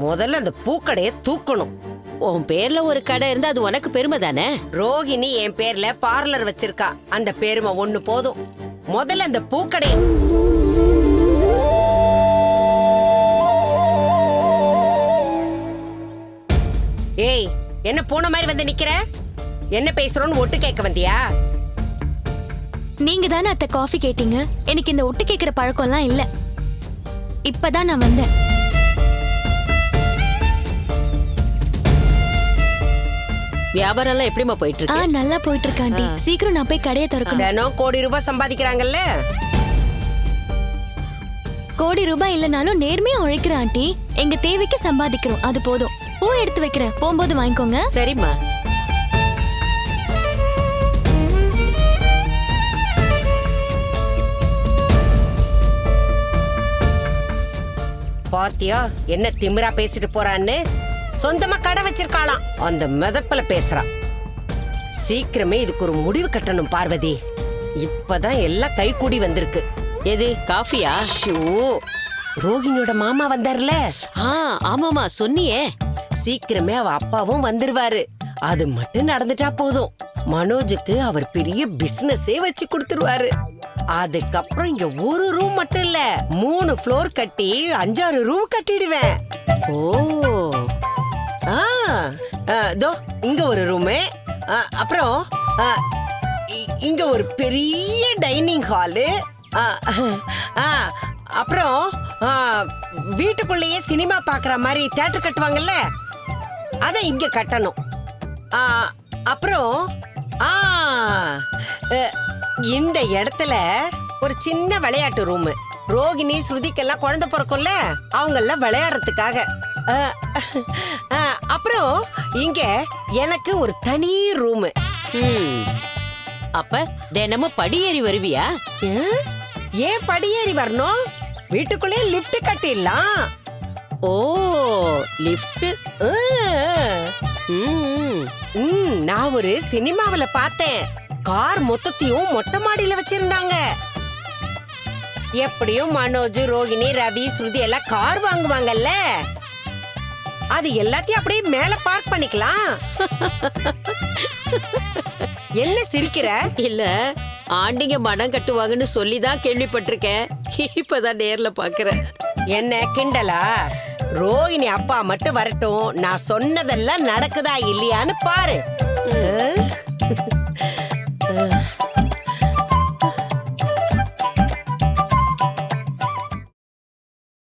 முதல்ல அந்த பூக்கடையை தூக்கணும். உன் பேர்ல ஒரு கடை இருந்தா அது உனக்கு பெருமை தானே? ரோகிணி என் பேர்ல பார்லர் வச்சிருக்கா. அந்த பெருமை ஒண்ணு போதும். முதல்ல அந்த பூக்கடை ஏய் என்ன பூனை மாதிரி வந்து நிக்கிற? என்ன பேசுறோன்னு ஒட்டு கேட்க வந்தியா? நீங்க தானே அத்தை காஃபி கேட்டீங்க? எனக்கு இந்த ஒட்டு கேட்கிற பழக்கம்லாம் இல்ல. இப்பதான் நான் வந்தேன். வியாபாரம் எல்லாம் எப்படிமா போயிட்டு ஆ இருக்கு நல்லா போயிட்டு இருக்கு ஆண்டி சீக்கிரம் நான் போய் கடையை திறக்கணும். தினம் கோடி ரூபாய் சம்பாதிக்கிறாங்கல்ல? கோடி ரூபாய் இல்லைனாலும் நேர்மையா உழைக்கிறேன் ஆண்டி எங்க தேவைக்கு சம்பாதிக்கிறோம். அது போதும். பூ எடுத்து வைக்கிறேன். போகும்போது வாங்கிக்கோங்க. சரிம்மா. பாத்தியா என்ன திமிரா பேசிட்டு போறான்னு? சொந்தமா கடை வச்சிருக்காளாம். அந்த மிதப்புல பேசுறா. சீக்கிரமே இதுக்கு ஒரு முடிவு கட்டணும் பார்வதி. இப்பதான் எல்லாம் கைகூடி வந்திருக்கு. எது காஃபியா? ஷூ. ரோகிணியோட மாமா வந்தார்ல? ஆ ஆமாமா சொன்னியே. சீக்கிரமே அவ அப்பாவும் வந்துருவாரு. அது மட்டும் நடந்துட்டா போதும். மனோஜுக்கு அவர் பெரிய பிசினஸே வச்சு கொடுத்துருவாரு. அதுக்கப்புறம் இங்க ஒரு ரூம் மட்டும் இல்ல. மூணு ஃப்ளோர் கட்டி அஞ்சாறு ரூம் கட்டிடுவேன். ஓ. தோ இங்க ஒரு ரூமு அப்புறம் ஆ, இ- இங்க ஒரு பெரிய டைனிங் ஹாலு அப்புறம் ஆ, வீட்டுக்குள்ளேயே சினிமா பார்க்குற மாதிரி தேட்டர் கட்டுவாங்கல்ல? அதை இங்க கட்டணும். ஆ, அப்புறம் ஆ இந்த இடத்துல ஒரு சின்ன விளையாட்டு ரூமு ரோகிணி ஸ்ருதிக்கெல்லாம் குழந்தை பிறக்கும்ல? அவங்கெல்லாம் விளையாடுறதுக்காக. அப்புறம் இங்க எனக்கு ஒரு தனி ரூமு ம் அப்ப தினமும் படியேறி வருவியா? ஏன்? படியேறி வரணும்? வீட்டுக்குள்ளே லிஃப்ட் கட்டிடலாம். ஓ லிஃப்ட் நான் ஒரு சினிமாவுல பார்த்தேன். கார் மொத்தத்தையும் மொட்டை மாடியில வச்சிருந்தாங்க. எப்படியும் மனோஜ் ரோகிணி ரவி ஸ்ருதி எல்லாம் கார் வாங்குவாங்கல்ல. அது எல்லாத்தையும் அப்படியே மேல பார்க் பண்ணிக்கலாம். என்ன சிரிக்கிற? இல்ல ஆண்டிங்க மனம் கட்டுவாங்கன்னு சொல்லி தான் கேள்விப்பட்டிருக்கேன். இப்பதான் நேர்ல பாக்குறேன். என்ன கிண்டலா? ரோகிணி அப்பா மட்டும் வரட்டும். நான் சொன்னதெல்லாம் நடக்குதா இல்லையான்னு பாரு?